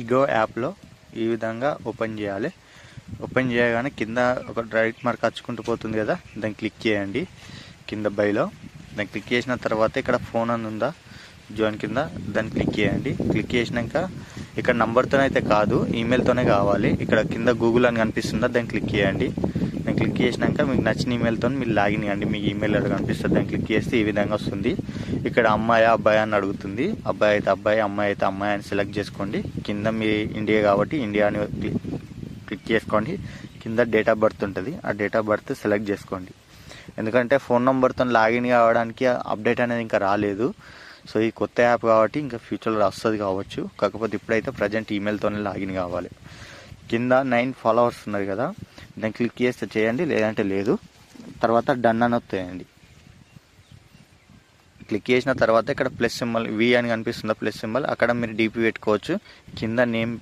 ఇగో యాప్లో ఈ విధంగా ఓపెన్ చేయాలి. ఓపెన్ చేయగానే కింద ఒక రైట్ మార్క్ అచ్చుకుంటూ పోతుంది కదా దాన్ని క్లిక్ చేయండి. కింద బైలో దాన్ని క్లిక్ చేసిన తర్వాత ఇక్కడ ఫోన్ అని ఉందా జాయిన్ కింద దాన్ని క్లిక్ చేయండి. క్లిక్ చేసినాక ఇక్కడ నంబర్తోనైతే అయితే కాదు ఈమెయిల్తోనే కావాలి. ఇక్కడ కింద గూగుల్ అని కనిపిస్తుందా దాన్ని క్లిక్ చేయండి. క్లిక్ చేసినాక మీకు నచ్చిన ఈమెయిల్తో మీరు లాగిన్ కండి మీకు ఈమెయిల్ అక్కడ కనిపిస్తుంది. దాన్ని క్లిక్ చేస్తే ఈ విధంగా వస్తుంది. ఇక్కడ అమ్మాయి అబ్బాయి అని అడుగుతుంది. అబ్బాయి అయితే అబ్బాయి అమ్మాయి అయితే అమ్మాయి అని సెలెక్ట్ చేసుకోండి. కింద మీ ఇండియా కాబట్టి ఇండియా అని క్లిక్ క్లిక్ చేసుకోండి. కింద డేట్ ఆఫ్ బర్త్ ఉంటుంది. ఆ డేట్ ఆఫ్ బర్త్ సెలెక్ట్ చేసుకోండి. ఎందుకంటే ఫోన్ నెంబర్తో లాగిన్ కావడానికి అప్డేట్ అనేది ఇంకా రాలేదు. సో ఈ కొత్త యాప్ కాబట్టి ఇంకా ఫ్యూచర్లో వస్తుంది కావచ్చు. కాకపోతే ఇప్పుడైతే ప్రజెంట్ ఈమెయిల్తోనే లాగిన్ కావాలి. కింద నైన్ ఫాలోవర్స్ ఉన్నారు కదా. దాన్ని క్లిక్ చేస్తే చేయండి లేదంటే లేదు. తర్వాత డన్ అని వస్తాయండి. క్లిక్ చేసిన తర్వాత ఇక్కడ ప్లస్ సింబల్ వి అని కనిపిస్తుంది ప్లస్ సింబల్ అక్కడ మీరు డీపీ పెట్టుకోవచ్చు. కింద నేమ్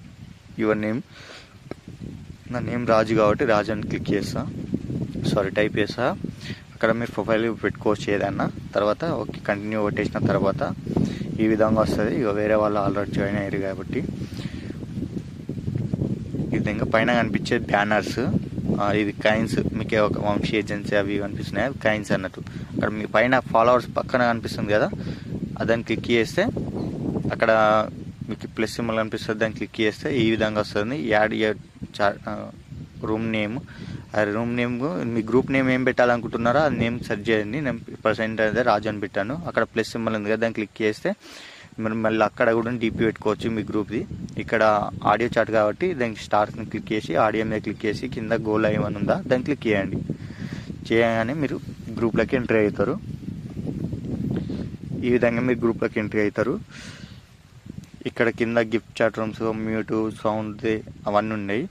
యువర్ నేమ్ నా నేమ్ రాజు కాబట్టి రాజు అని క్లిక్ చేస్తా. సారీ టైప్ చేస్తా. అక్కడ మీరు ప్రొఫైల్ పెట్టుకోవచ్చు ఏదన్నా తర్వాత ఓకే కంటిన్యూ కొట్టేసిన తర్వాత ఈ విధంగా వస్తుంది. ఇక వేరే వాళ్ళు ఆల్రెడీ జాయిన్ అయ్యారు కాబట్టి. ఈ విధంగా పైన కనిపించే బ్యానర్స్ ఇది కైన్స్ మీకే ఒక వంశీ ఏజెన్సీ అవి కనిపిస్తున్నాయి. అవి కైన్స్ అన్నట్టు. అక్కడ మీ పైన ఫాలోవర్స్ పక్కన కనిపిస్తుంది కదా దాన్ని క్లిక్ చేస్తే అక్కడ మీకు ప్లస్ సింబల్ కనిపిస్తుంది దాన్ని క్లిక్ చేస్తే ఈ విధంగా వస్తుంది. Add room name. ఆ రూమ్ నేమ్ మీ గ్రూప్ నేమ్ ఏం పెట్టాలనుకుంటున్నారో ఆ నేమ్ సెర్చ్ చేయండి. నేను పర్సెంట్ అయితే రాజు అని పెట్టాను. అక్కడ ప్లస్ సింబల్ ఉంది కదా దాన్ని క్లిక్ చేస్తే మీరు మళ్ళీ అక్కడ కూడా డీపీ పెట్టుకోవచ్చు మీ గ్రూప్ది. ఇక్కడ ఆడియో చాట్ కాబట్టి దానికి స్టార్ని క్లిక్ చేసి ఆడియో మీద క్లిక్ చేసి కింద గోల్ ఏమైనా ఉందా దాన్ని క్లిక్ చేయండి. చేయగానే మీరు గ్రూప్లోకి ఎంట్రీ అవుతారు. ఈ విధంగా మీరు గ్రూప్లోకి ఎంట్రీ అవుతారు. ఇక్కడ కింద gift chat rooms mute sound అవన్నీ ఉన్నాయి.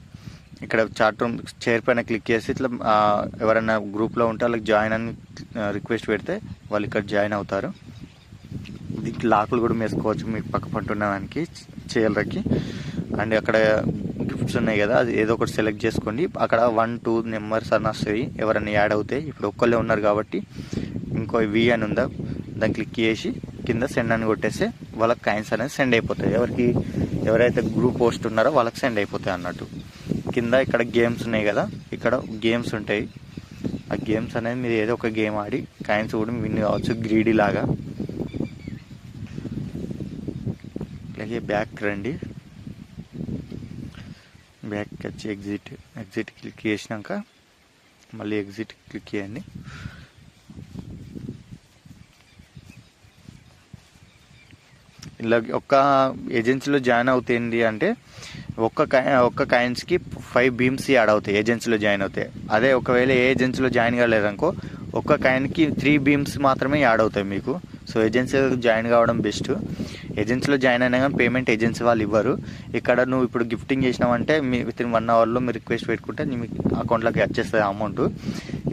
ఇక్కడ చాట్ రూమ్ చైర్ పైన క్లిక్ చేసి ఇట్లా ఎవరైనా గ్రూప్లో ఉంటే వాళ్ళకి జాయిన్ అని రిక్వెస్ట్ పెడితే వాళ్ళు ఇక్కడ జాయిన్ అవుతారు. దీనికి లాకులు కూడా వేసుకోవచ్చు మీకు పక్క పట్టున్న దానికి చైర్లకి. అండ్ అక్కడ గిఫ్ట్స్ ఉన్నాయి కదా అది ఏదో ఒకటి సెలెక్ట్ చేసుకోండి. అక్కడ వన్ టూ నెంబర్స్ అని వస్తాయి. ఎవరైనా యాడ్ అవుతాయి ఇప్పుడు ఒక్కళ్ళే ఉన్నారు కాబట్టి ఇంకో వి అని ఉందా దాన్ని క్లిక్ చేసి కింద సెండ్ అని కొట్టేస్తే వాళ్ళకి కాయిన్స్ అనేది సెండ్ అయిపోతాయి. ఎవరికి ఎవరైతే గ్రూప్ పోస్ట్ ఉన్నారో వాళ్ళకి సెండ్ అయిపోతాయి అన్నట్టు. కింద ఇక్కడ గేమ్స్ ఉన్నాయి కదా ఇక్కడ గేమ్స్ ఉంటాయి. ఆ గేమ్స్ అనేది మీరు ఏదో ఒక గేమ్ ఆడి కాయిన్స్ కూడా విన్ కావచ్చు గ్రీడీ లాగా. అలాగే బ్యాక్ రండి. బ్యాక్ వచ్చి ఎగ్జిట్ ఎగ్జిట్ క్లిక్ చేసినాక మళ్ళీ ఎగ్జిట్ క్లిక్ చేయండి. ఇలా ఒక్క ఏజెన్సీలో జాయిన్ అవుతుంది అంటే ఒక్క కాయి ఒక్క కాయిన్స్కి ఫైవ్ బీమ్స్ యాడ్ అవుతాయి ఏజెన్సీలో జాయిన్ అవుతాయి అదే ఒకవేళ ఏ ఏజెన్సీలో జాయిన్ కాలేదనుకో ఒక్క కాయిన్కి త్రీ బీమ్స్ మాత్రమే యాడ్ అవుతాయి మీకు. సో ఏజెన్సీలో జాయిన్ కావడం బెస్ట్. ఏజెన్సీలో జాయిన్ అయినా కానీ పేమెంట్ ఏజెన్సీ వాళ్ళు ఇవ్వరు. ఇక్కడ నువ్వు ఇప్పుడు గిఫ్టింగ్ చేసినావంటే మీ విత్ ఇన్ వన్ అవర్లో మీరు రిక్వెస్ట్ పెట్టుకుంటే మీ అకౌంట్లోకి వచ్చేస్తుంది అమౌంట్.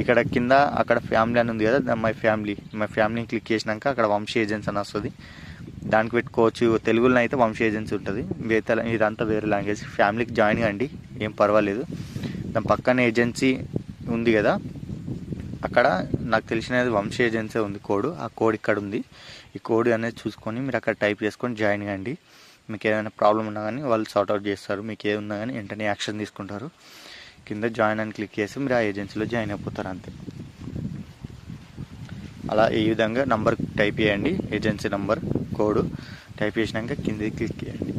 ఇక్కడ కింద అక్కడ ఫ్యామిలీ అని ఉంది కదా మై ఫ్యామిలీ. మై ఫ్యామిలీని క్లిక్ చేసినాక అక్కడ వంశీ ఏజెన్సీ అని వస్తుంది. దానికి పెట్టుకోవచ్చు. తెలుగులో అయితే వంశీ ఏజెన్సీ ఉంటుంది. వేతల ఇదంతా వేరే లాంగ్వేజ్. ఫ్యామిలీకి జాయిన్ కండి. ఏం పర్వాలేదు. దాని పక్కన ఏజెన్సీ ఉంది కదా అక్కడ నాకు తెలిసినది వంశీ ఏజెన్సీ ఉంది కోడ్. ఆ కోడ్ ఇక్కడ ఉంది ఈ కోడ్ అనేది చూసుకొని మీరు అక్కడ టైప్ చేసుకొని జాయిన్ కండి మీకు ఏదైనా ప్రాబ్లం ఉన్నా కానీ వాళ్ళు సార్ట్ అవుట్ చేస్తారు. మీకు ఏమున్నా కానీ వెంటనే యాక్షన్ తీసుకుంటారు. కింద జాయిన్ అని క్లిక్ చేసి మీరు ఆ ఏజెన్సీలో జాయిన్ అయిపోతారు అంతే. అలా ఈ విధంగా నంబర్ టైప్ చేయండి. Agency number code. టైప్ చేసినాక కిందకి క్లిక్ చేయండి.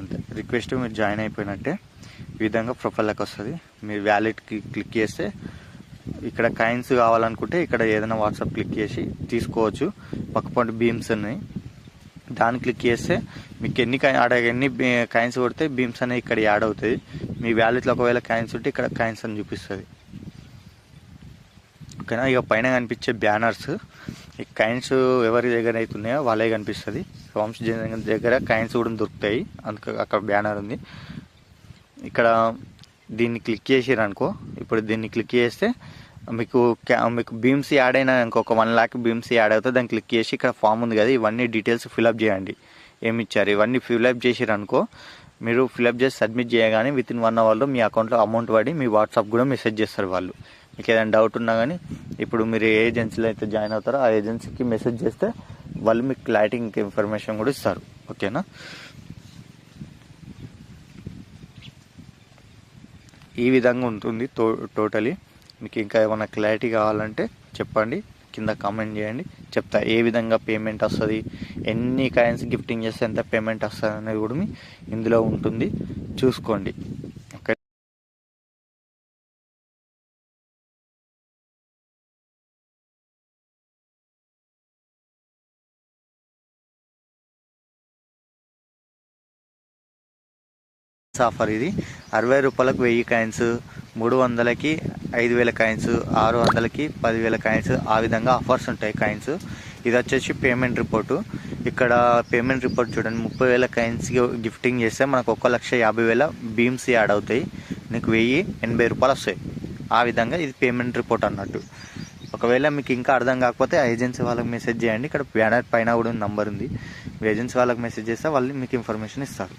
అంతే. రిక్వెస్ట్ మీరు జాయిన్ అయిపోయినట్టే ఈ విధంగా ప్రొఫైల్లోకి వస్తుంది. మీరు వ్యాలెట్కి క్లిక్ చేస్తే ఇక్కడ కాయిన్స్ కావాలనుకుంటే ఇక్కడ ఏదైనా వాట్సాప్ క్లిక్ చేసి తీసుకోవచ్చు. పక్కపంటి బీమ్స్ ఉన్నాయి దాన్ని క్లిక్ చేస్తే మీకు ఎన్ని ఆడ ఎన్ని కాయిన్స్ కొడితే బీమ్స్ అనేవి ఇక్కడ యాడ్ అవుతుంది మీ వ్యాలెట్లో ఒకవేళ కాయిన్స్ ఉంటే ఇక్కడ కాయిన్స్ అని చూపిస్తుంది. ఓకేనా? ఇక పైన కనిపించే బ్యానర్స్ ఈ కాయిన్స్ ఎవరి దగ్గర అయితే ఉన్నాయో వాళ్ళే కనిపిస్తుంది. వంశ దగ్గర కాయిన్స్ కూడా దొరుకుతాయి. అందుకు అక్కడ బ్యానర్ ఉంది. ఇక్కడ దీన్ని క్లిక్ చేసారు అనుకో ఇప్పుడు దీన్ని క్లిక్ చేస్తే మీకు క్యా- మీకు బీమ్స్ యాడ్ అయిన ఇంకొక వన్ ల్యాక్ బీమ్స్ యాడ్ అవుతుంది దాన్ని క్లిక్ చేసి ఇక్కడ ఫామ్ ఉంది కదా ఇవన్నీ డీటెయిల్స్ ఫిలప్ చేయండి. ఏమి ఇచ్చారు? ఇవన్నీ ఫిలప్ చేసారు అనుకో మీరు ఫిలప్ చేసి సబ్మిట్ చేయగానే విత్ ఇన్ వన్ అవర్లో మీ అకౌంట్లో అమౌంట్ పడి మీ వాట్సాప్ కూడా మెసేజ్ చేస్తారు వాళ్ళు. మీకు ఏదైనా డౌట్ ఉన్నా కానీ ఇప్పుడు మీరు ఏ ఏజెన్సీలో అయితే జాయిన్ అవుతారో ఆ ఏజెన్సీకి మెసేజ్ చేస్తే వాళ్ళు మీకు క్లారిటీ ఇంకా ఇన్ఫర్మేషన్ కూడా ఇస్తారు. ఓకేనా ఈ విధంగా ఉంటుంది టో టోటలీ మీకు ఇంకా ఏమైనా క్లారిటీ కావాలంటే చెప్పండి. కింద కామెంట్ చేయండి. చెప్తా ఏ విధంగా పేమెంట్ వస్తుంది ఎన్ని కాయిన్స్ గిఫ్టింగ్ చేస్తే ఎంత పేమెంట్ వస్తుంది అనేది కూడా మీ ఇందులో ఉంటుంది. చూసుకోండి. ఓకే ఆఫర్ ఇది. అరవై రూపాయలకు వెయ్యి కాయిన్స్ మూడు వందలకి ఐదు వేల కాయిన్స్ ఆరు వందలకి పదివేల కాయిన్స్ ఆ విధంగా ఆఫర్స్ ఉంటాయి కాయిన్స్. ఇది వచ్చేసి పేమెంట్ రిపోర్టు. ఇక్కడ పేమెంట్ రిపోర్ట్ చూడండి. ముప్పై వేల కాయిన్స్ గిఫ్టింగ్ చేస్తే మనకు ఒక లక్ష యాభై వేల బీమ్స్ యాడ్ అవుతాయి. నీకు వెయ్యి ఎనభై రూపాయలు వస్తాయి. ఆ విధంగా ఇది పేమెంట్ రిపోర్ట్ అన్నట్టు. ఒకవేళ మీకు ఇంకా అర్థం కాకపోతే ఏజెన్సీ వాళ్ళకి మెసేజ్ చేయండి. ఇక్కడ బ్యానర్ పైన కూడా నంబర్ ఉంది. ఏజెన్సీ వాళ్ళకి మెసేజ్ చేస్తే వాళ్ళు మీకు ఇన్ఫర్మేషన్ ఇస్తారు.